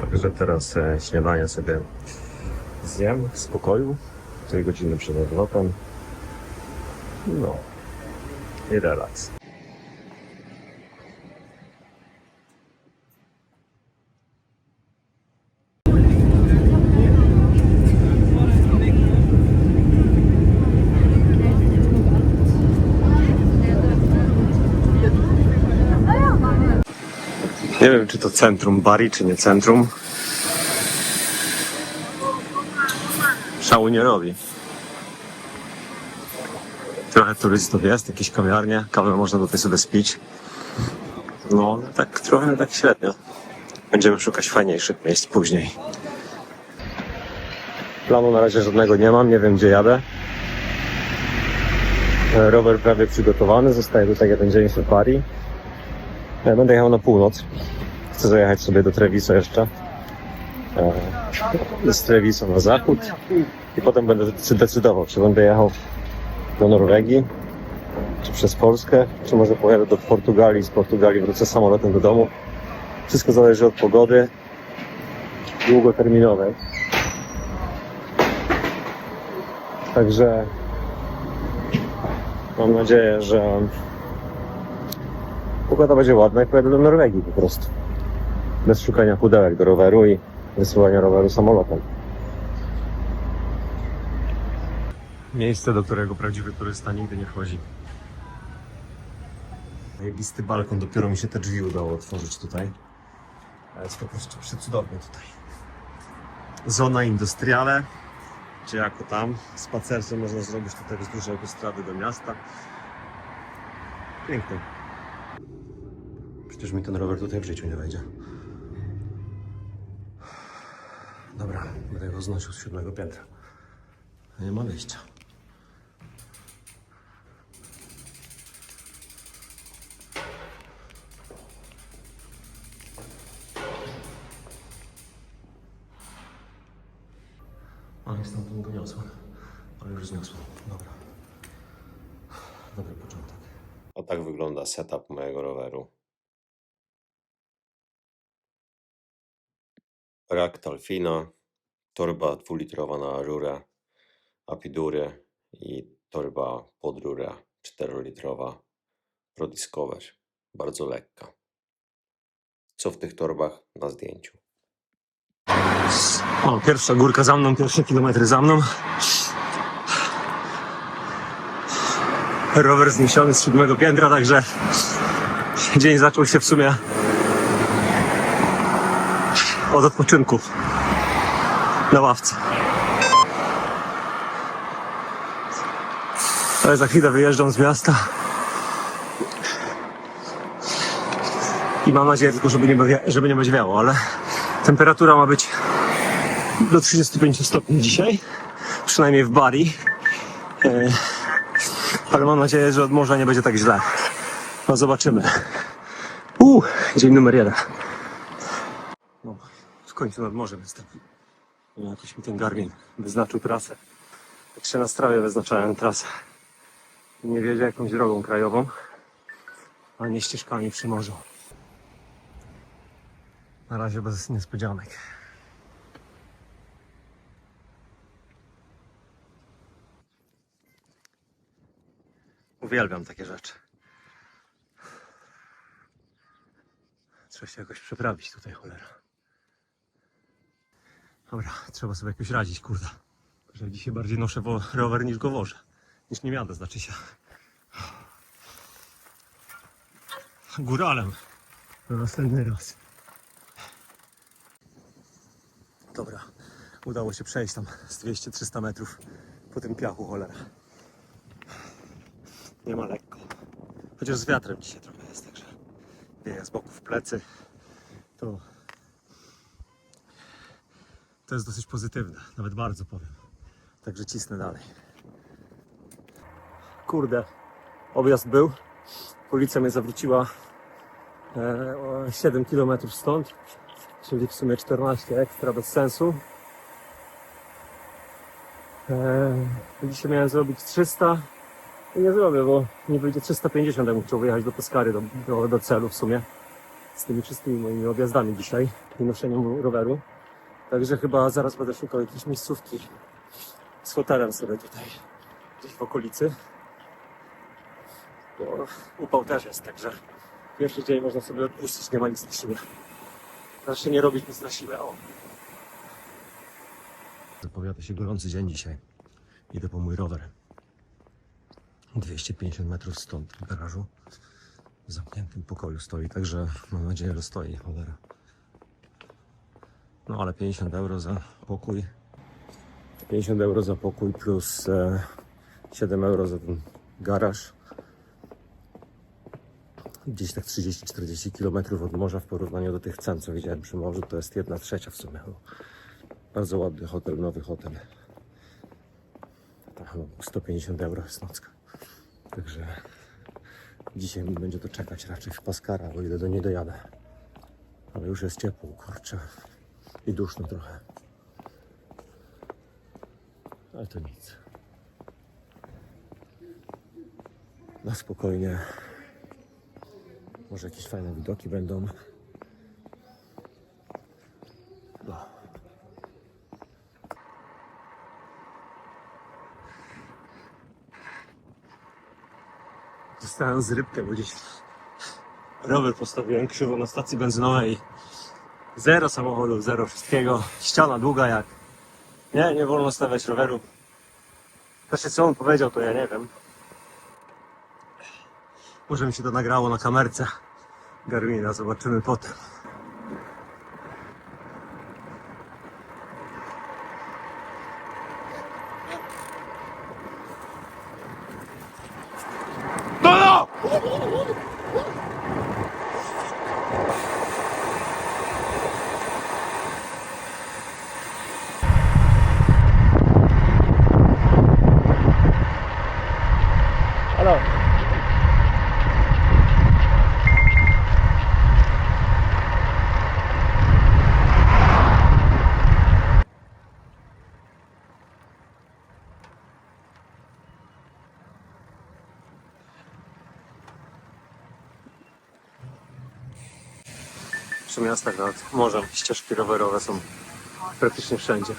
Także teraz e, śniadanie sobie zjem w spokoju. 4 godziny przed odlotem. No. I relaks. Czy to centrum Bari, czy nie centrum. Szału nie robi. Trochę turystów jest, jakieś kawiarnie, kawę można tutaj sobie spić. No, tak trochę tak średnio. Będziemy szukać fajniejszych miejsc później. Planu na razie żadnego nie mam, nie wiem gdzie jadę. Rower prawie przygotowany, zostaje tutaj jeden dzień w Bari. Ja będę jechał na północ. Chcę zajechać sobie do Treviso jeszcze. E, Z Treviso na zachód. I potem będę decydował, czy będę jechał do Norwegii, czy przez Polskę, czy może pojadę do Portugalii. Z Portugalii wrócę samolotem do domu. Wszystko zależy od pogody długoterminowej. Także mam nadzieję, że Pogoda będzie ładna i pojadę do Norwegii po prostu. Bez szukania pudełek do roweru i wysyłania roweru samolotem. Miejsce, do którego prawdziwy turysta nigdy nie wchodzi. Zajebisty balkon, dopiero mi się te drzwi udało otworzyć tutaj. Ale jest po prostu przecudownie tutaj. Zona industriale, czy jako tam. Spacerce można zrobić tutaj wzdłuż autostrady do miasta. Piękne. Przecież mi ten rower tutaj w życiu nie wejdzie. Dobra, będę go znosił z siódmego piętra. Nie ma wyjścia. Ale tam go niosłem. Ale już zniosłem. Dobra. Dobry początek. O tak wygląda setup mojego roweru. Rak Talfina, torba dwulitrowa na rurę, apidury i torba pod rurę 4-litrowa Pro Discover, bardzo lekka. Co w tych torbach na zdjęciu? O, pierwsza górka za mną, pierwsze kilometry za mną. Rower zniesiony z siódmego piętra, także dzień zaczął się w sumie od odpoczynku na ławce. Ale za chwilę wyjeżdżam z miasta. I mam nadzieję tylko, żeby nie, żeby nie będzie ale temperatura ma być do 35 stopni dzisiaj. Przynajmniej w Bari. E, Ale mam nadzieję, że od morza nie będzie tak źle. No zobaczymy. Uuu, dzień numer jeden. Końcu nad morzem jestem. Jakoś mi ten Garmin wyznaczył trasę. Jak się na strawie wyznaczałem trasę. Nie wiedział jakąś drogą krajową, a nie ścieżkami przy morzu. Na razie bez niespodzianek. Uwielbiam takie rzeczy. Trzeba się jakoś przeprawić tutaj, cholera. Dobra, trzeba sobie jakoś radzić, kurde. Że dzisiaj bardziej noszę rower niż go wożę. Niż nie jadę, znaczy się. Góralem. Na następny raz. Dobra, udało się przejść tam z 200-300 metrów po tym piachu, cholera. Nie ma lekko. Chociaż z wiatrem dzisiaj trochę jest, także wieje z boku w plecy. To to jest dosyć pozytywne, nawet bardzo powiem. Także cisnę dalej. Kurde, objazd był. Policja mnie zawróciła e, o 7 km stąd, czyli w sumie 14 ekstra bez sensu. E, dzisiaj miałem zrobić 300 i nie zrobię, bo nie wyjdzie 350, jak chciał wyjechać do Pescary, do, do, do celu w sumie. z tymi wszystkimi moimi objazdami dzisiaj i noszeniem roweru. Także chyba zaraz będę szukał jakiejś miejscówki z hotelem sobie tutaj, gdzieś w okolicy. Bo upał też jest, także pierwszy dzień można sobie odpuścić, nie ma nic na siłę. Proszę nie robić nic na siłę, o. Zapowiada się gorący dzień dzisiaj. Idę po mój rower. 250 metrów stąd w garażu. W zamkniętym pokoju stoi, także mam nadzieję, że stoi cholera. No ale 50 euro za pokój. 50 euro za pokój plus e, 7 euro za ten garaż. Gdzieś tak 30-40 km od morza w porównaniu do tych cen, co widziałem przy morzu, to jest jedna trzecia w sumie. Bardzo ładny hotel, nowy hotel. Tam chyba 150 euro jest nocka. Także dzisiaj mi będzie to czekać raczej w Paskara, o ile do nie dojadę. Ale już jest ciepło, kurczę. I duszno trochę. Ale to nic. Na spokojnie. Może jakieś fajne widoki będą. No. Zostałem z rybkę, bo gdzieś rower postawiłem krzywo na stacji benzynowej. Zero samochodów, zero wszystkiego. Ściana długa jak. Nie, nie wolno stawiać roweru. Znaczy co on powiedział, to ja nie wiem. Może mi się to nagrało na kamerce Garmina, zobaczymy potem. Miastach nad morzem ścieżki rowerowe są praktycznie wszędzie.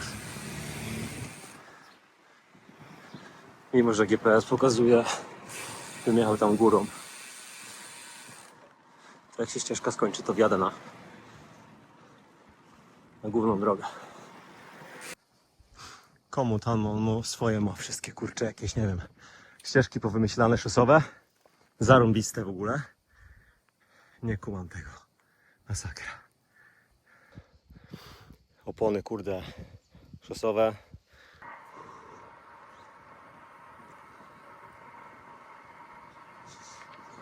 Mimo, że GPS pokazuje, bym jechał tam górą. To jak się ścieżka skończy, to wjadę na, na główną drogę. Komu tam on mu swoje ma wszystkie kurcze jakieś, nie wiem, ścieżki powymyślane szosowe, zarąbiste w ogóle. Nie kumam tego. Masakra. Opony, kurde, szosowe.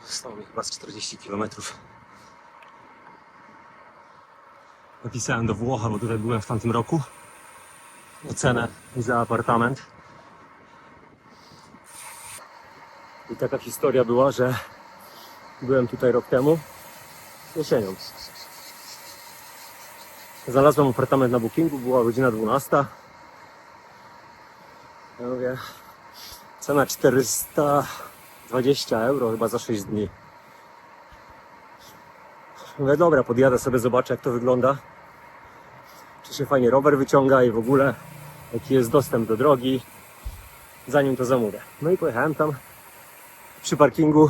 Stało mi chyba z 40 km. Napisałem do Włocha, bo tutaj byłem w tamtym roku. O cenę za apartament. I taka historia była, że byłem tutaj rok temu jesienią. Znalazłem apartament na bookingu, była godzina 12. Ja mówię, cena 420 euro chyba za 6 dni. Mówię, dobra, podjadę sobie, zobaczę jak to wygląda. Czy się fajnie rower wyciąga i w ogóle jaki jest dostęp do drogi, zanim to zamówię. No i pojechałem tam przy parkingu.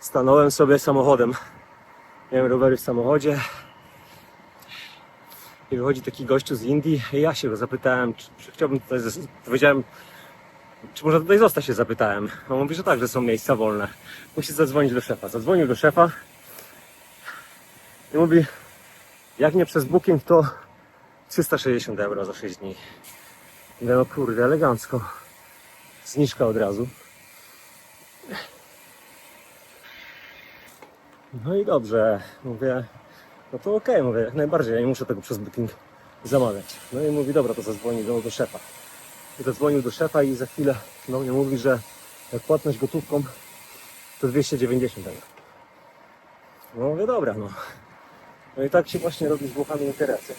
Stanąłem sobie samochodem. Miałem rowery w samochodzie. I wychodzi taki gościu z Indii ja się go zapytałem, czy, czy chciałbym tutaj, powiedziałem, czy można tutaj zostać, się zapytałem. On mówi, że tak, że są miejsca wolne. Musi zadzwonić do szefa. Zadzwonił do szefa i mówi, jak nie przez booking, to 360 euro za 6 dni. Mówię, no kurde, elegancko. Zniżka od razu. No i dobrze, mówię, no to okej, mówię, jak najbardziej, ja nie muszę tego przez booking zamawiać. No i mówi, dobra, to zadzwoni do, do szefa. I zadzwonił do szefa i za chwilę do mnie mówi, że płatność gotówką to 290 euro. No mówię, dobra, no. No i tak się właśnie robi z Włochami interesy.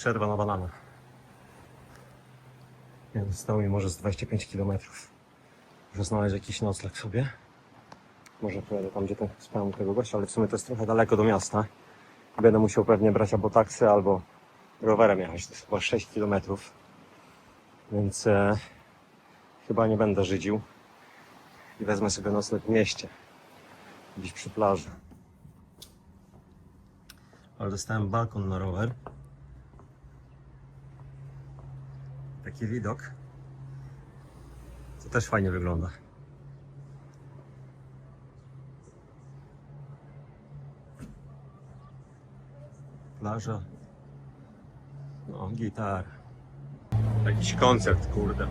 Przerwa na banana. Nie, Zostało mi może z 25 km. Muszę znaleźć jakiś nocleg sobie. Może pojadę tam, gdzie ten spałem tego gościa, ale w sumie to jest trochę daleko do miasta. Będę musiał pewnie brać albo taksy, albo rowerem jechać. To jest chyba 6 km. Więc e, chyba nie będę żydził. I wezmę sobie nocleg w mieście. Gdzieś przy plaży. Ale dostałem balkon na rower. Taki widok. To też fajnie wygląda. Plaża. No, gitar. Jakiś koncert, kurde.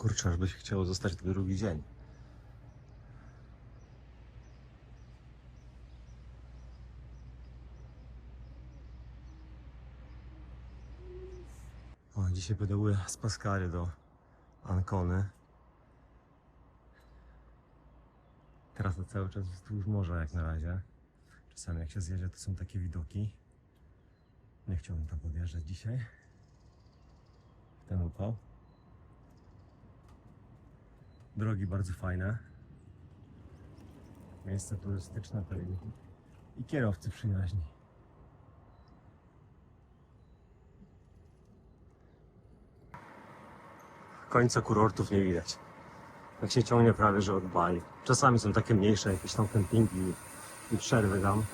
Kurczę, aż by się chciało zostać drugi dzień. O, dzisiaj pedałuję z Paskary do Ancony. Teraz to cały czas wzdłuż morza jak na razie. Czasami jak się zjedzie to są takie widoki. Nie chciałbym tam podjeżdżać dzisiaj. w Ten upał. Drogi bardzo fajne. Miejsce turystyczne to i, kierowcy przyjaźni. Końca kurortów nie widać. Tak się ciągnie prawie, że od Bali. Czasami są takie mniejsze jakieś tam kempingi i przerwy tam.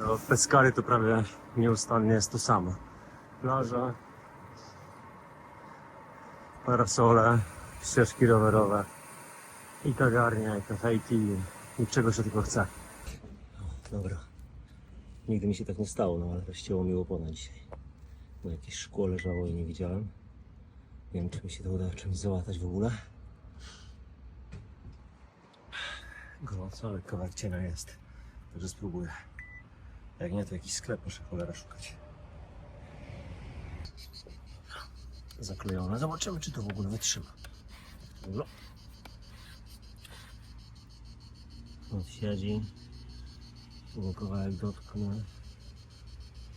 No, W Pescary to prawie nieustannie jest to samo. Plaża, parasole, ścieżki rowerowe i kawiarnia, i kafejki, i czego się tylko chce. Dobra. Nigdy mi się tak nie stało, no ale rozcięło mi łopona dzisiaj. Bo jakieś szkło leżało i nie widziałem. Nie wiem, czy mi się to uda czymś załatać w ogóle. Gorąco, ale kawałek cienia jest. Także spróbuję. Jak nie, to jakiś sklep muszę cholera szukać. Zaklejone. Zobaczymy, czy to w ogóle wytrzyma. No. Od siedzi. Tu kawałek dotknę.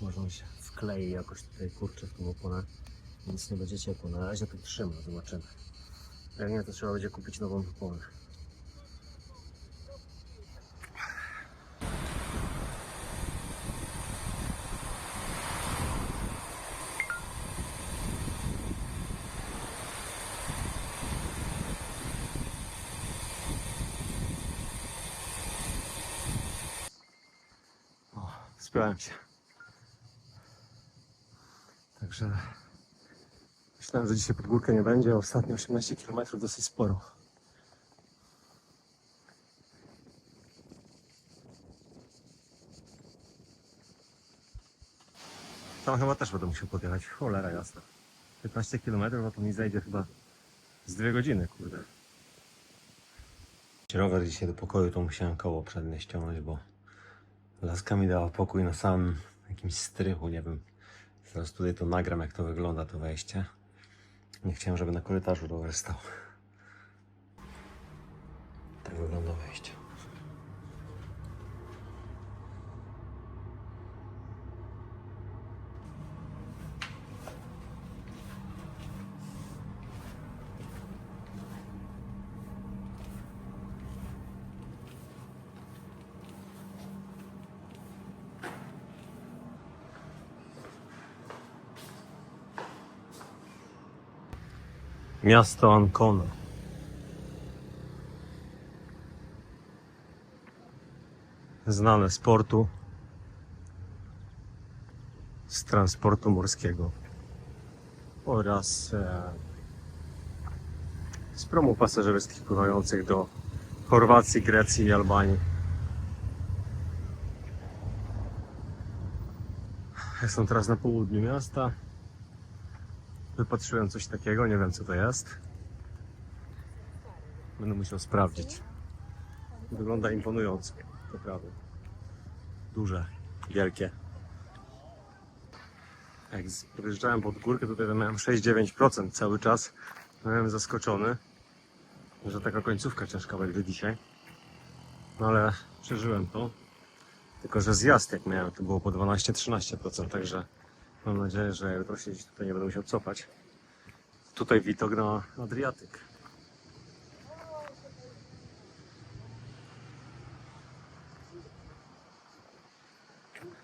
Może on się wklei jakoś tutaj kurczę w tą oponę. Nic nie będzie ciepło. Na razie to trzyma. Zobaczymy. Jak nie, to trzeba będzie kupić nową oponę. O, spiąłem się. Także myślałem, że dzisiaj pod górkę nie będzie, ostatnie 18 km dosyć sporo. Tam chyba też będę musiał podjechać. Cholera jasna. 15 km, a to mi zajdzie chyba z dwie godziny, kurde. Rower dzisiaj do pokoju, to musiałem koło przednie ściągnąć, bo Laska mi dała pokój na samym jakimś strychu, nie wiem. Zaraz tutaj to nagram, jak to wygląda, to wejście. Nie chciałem, żeby na korytarzu rower stał. Tak wygląda wejście. Miasto Ancona. Znane z portu, z transportu morskiego oraz e, z promów pasażerskich pływających do Chorwacji, Grecji i Albanii. Jestem teraz na południu miasta. Wypatrzyłem coś takiego, nie wiem co to jest. Będę musiał sprawdzić. Wygląda imponująco, naprawdę. Duże, wielkie. Jak podjeżdżałem pod górkę, tutaj miałem 6-9% cały czas. Byłem zaskoczony, że taka końcówka ciężka będzie dzisiaj. No ale przeżyłem to. Tylko, że zjazd jak miałem to było po 12-13%, także mam nadzieję, że jutro się gdzieś tutaj nie będę musiał cofać. Tutaj widok na Adriatyk.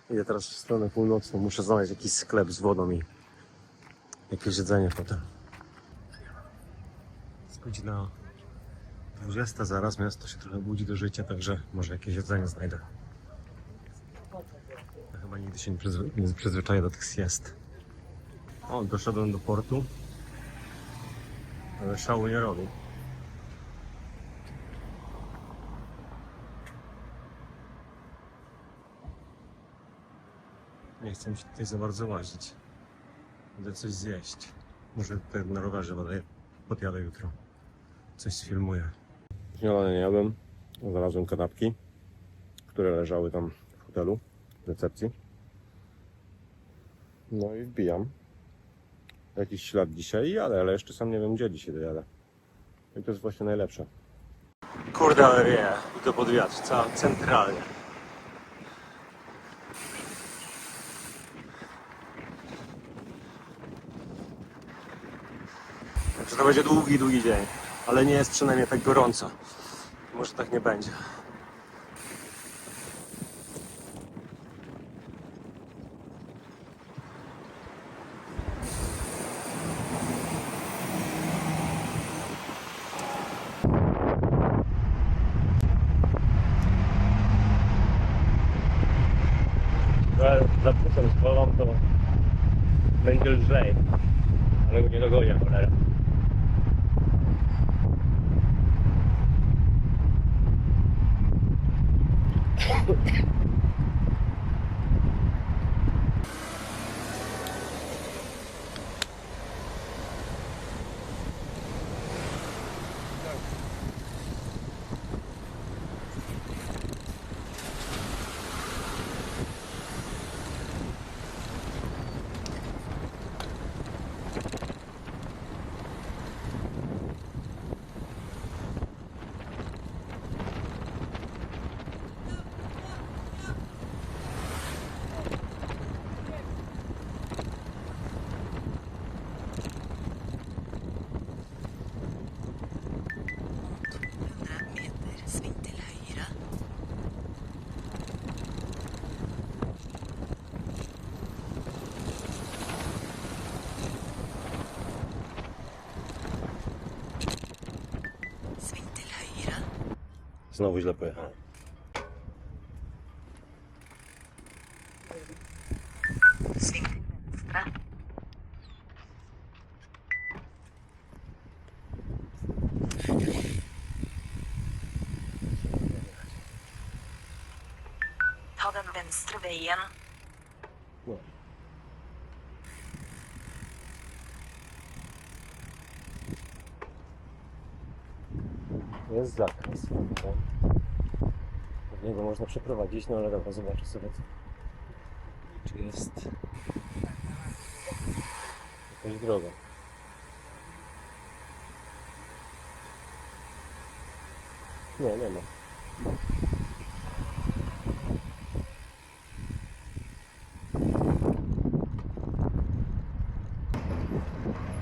Idę teraz w stronę północną. Muszę znaleźć jakiś sklep z wodą i jakieś jedzenie potem. Jest godzina 20 zaraz. Miasto się trochę budzi do życia, także może jakieś jedzenie znajdę. Nigdy się nie, przyzwy- nie przyzwyczaję do tych siest. O, doszedłem do portu. Ale szału nie robi. Nie chcę mi się tutaj za bardzo łazić. Będę coś zjeść. Może tutaj na rowerze podjadę jutro. Coś sfilmuję. Śniadanie nie jadłem. Znalazłem kanapki, które leżały tam w hotelu, w recepcji. No i wbijam. Jakiś ślad dzisiaj jadę, ale jeszcze sam nie wiem gdzie dzisiaj dojadę. I to jest właśnie najlepsze. Kurde, ale wie. To pod wiatr, cała centralnie. Także to będzie długi, długi dzień. Ale nie jest przynajmniej tak gorąco. Może tak nie będzie. ¡Chau! Znowu źle pojechałem. Sving til venstre. Ta den venstre veien. No. Jest zakres. Można przeprowadzić, no ale dobra, zobaczę sobie. Czy jest jakaś droga. Nie, nie ma.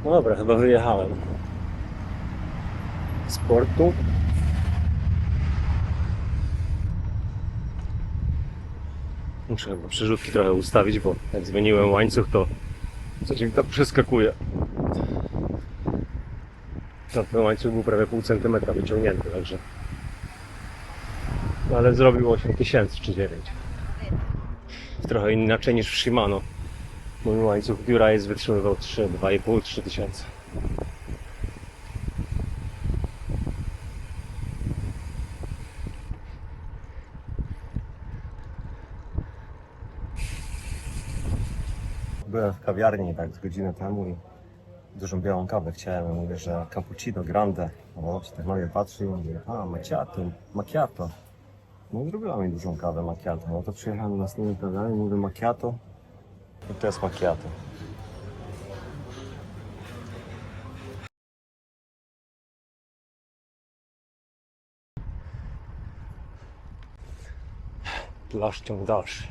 No dobra, chyba wyjechałem z portu. Muszę przerzutki trochę ustawić, bo jak zmieniłem łańcuch, to coś mi tam przeskakuje. No, ten łańcuch był prawie pół centymetra wyciągnięty, także... No, ale zrobił 8 tysięcy czy 9. Trochę inaczej niż w Shimano. Mój łańcuch biura jest wytrzymywał 3, 2,5, 3 Byłem w kawiarni tak z godzinę temu i dużą białą kawę chciałem. Mówię, że cappuccino grande. O, się tak mnie patrzy i mówię, a macchiato, macchiato. No i zrobiła mi dużą kawę macchiato. No to przyjechałem na następnym kawiarni i mówię macchiato. I to jest macchiato. Plaż ciąg dalszy.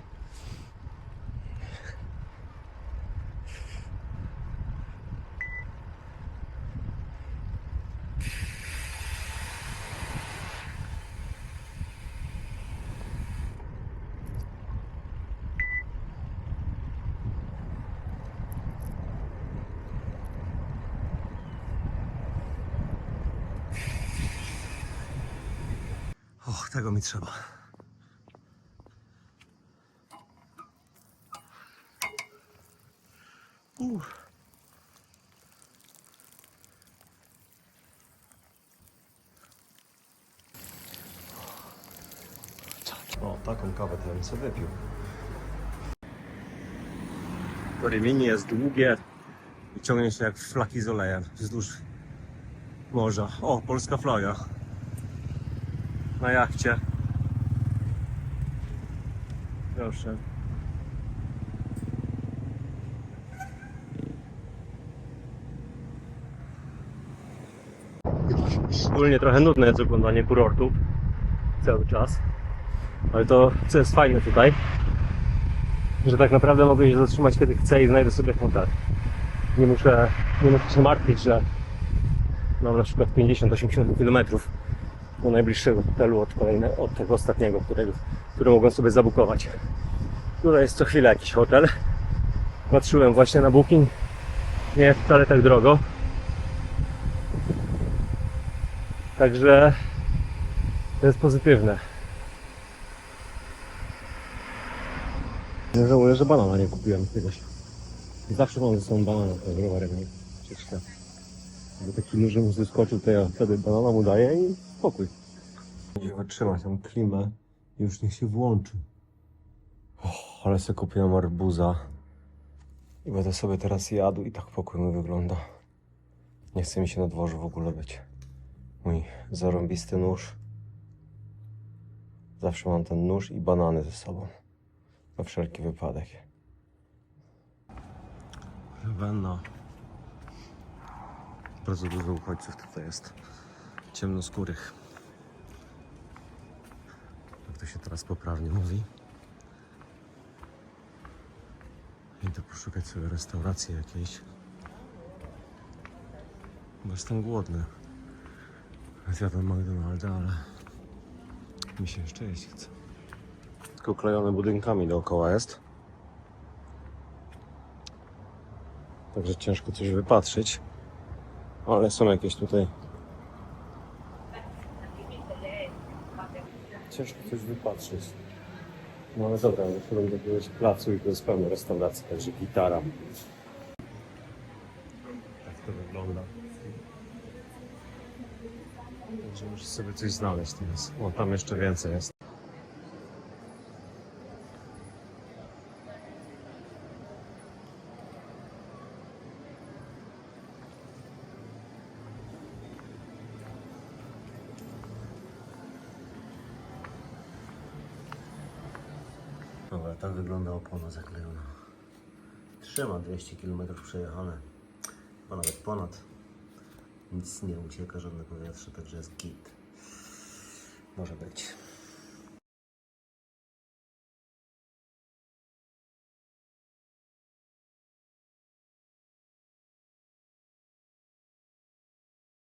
Och, tego mi trzeba. Uff. O, taką kawę to bym sobie wypił. To Rimini jest długie i ciągnie się jak flaki z olejem wzdłuż morza. O, polska flaga. Na jachcie. Proszę. Ogólnie trochę nudne jest oglądanie kurortów cały czas. Ale to, co jest fajne tutaj, że tak naprawdę mogę się zatrzymać kiedy chcę i znajdę sobie hotel. Nie muszę, nie muszę się martwić, że mam na przykład 50-80 km do najbliższego hotelu od, kolejne, od tego ostatniego, którego, który mogłem sobie zabukować. Tutaj jest co chwilę jakiś hotel. Patrzyłem właśnie na booking. Nie jest wcale tak drogo. Także to jest pozytywne. Nie żałuję, że banana nie kupiłem kiedyś. Zawsze mam ze sobą banana pod rowerem. nie? Bo taki mu zeskoczył, to ja wtedy banana mu daję i spokój. Będzie wytrzymać tą klimę i już niech się włączy. Och, ale sobie kupiłem arbuza. I będę sobie teraz jadł i tak pokój mi wygląda. Nie chce mi się na dworzu w ogóle być. Mój zarąbisty nóż. Zawsze mam ten nóż i banany ze sobą. Na wszelki wypadek. Ravenna. Bardzo dużo uchodźców tutaj jest. Ciemnoskórych. Jak to się teraz poprawnie mówi. Idę poszukać sobie restauracji jakiejś. Bo jestem głodny. Zjadłem McDonalda, ale mi się jeszcze jeść chce. Tylko klejone budynkami dookoła jest. Także ciężko coś wypatrzyć. Ale są jakieś tutaj. Ciężko coś wypatrzyć. No ale dobra, wyszedłem do jakiegoś placu i to jest pełno restauracji, także gitara. Tak to wygląda. Także muszę sobie coś znaleźć teraz. O, tam jeszcze więcej jest. Dobra, tak wygląda opona zaklejona. Trzyma 200 km przejechane, a nawet ponad. Nic nie ucieka, żadne powietrze, także jest git. Może być.